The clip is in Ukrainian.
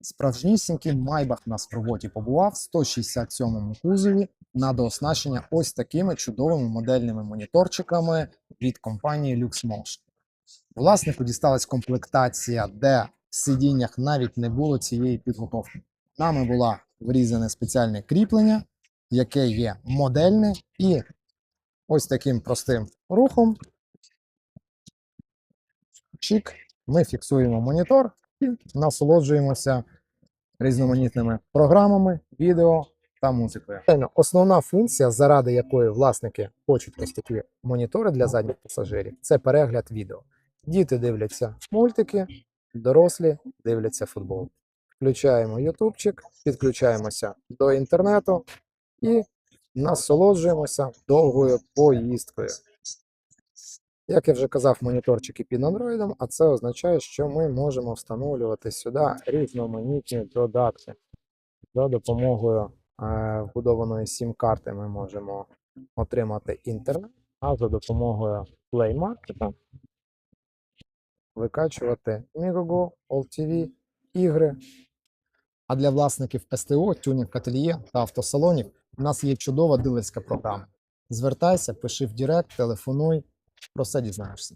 Справжнісінький майбах у нас побував в 167-му кузові на дооснащення ось такими чудовими модельними моніторчиками від компанії LuxMotion. Власнику дісталась комплектація, де в сидіннях навіть не було цієї підготовки. Нами була врізане спеціальне кріплення, яке є модельне, і ось таким простим рухом. Чик, ми фіксуємо монітор і насолоджуємося різноманітними програмами, відео та музикою. Основна функція, заради якої власники хочуть ось такі монітори для задніх пасажирів, це перегляд відео. Діти дивляться мультики, дорослі дивляться футбол. Включаємо ютубчик, підключаємося до інтернету і насолоджуємося довгою поїздкою. Як я вже казав, моніторчики під Android, а це означає, що ми можемо встановлювати сюди різноманітні додатки. За допомогою е, вбудованої сім-карти ми можемо отримати інтернет, а за допомогою Play Market викачувати Migogo, AllTV, ігри. А для власників СТО, тюнінг ательє та автосалонів у нас є чудова дилерська програма. Звертайся, пиши в Директ, телефонуй, prosadit. Znáš si.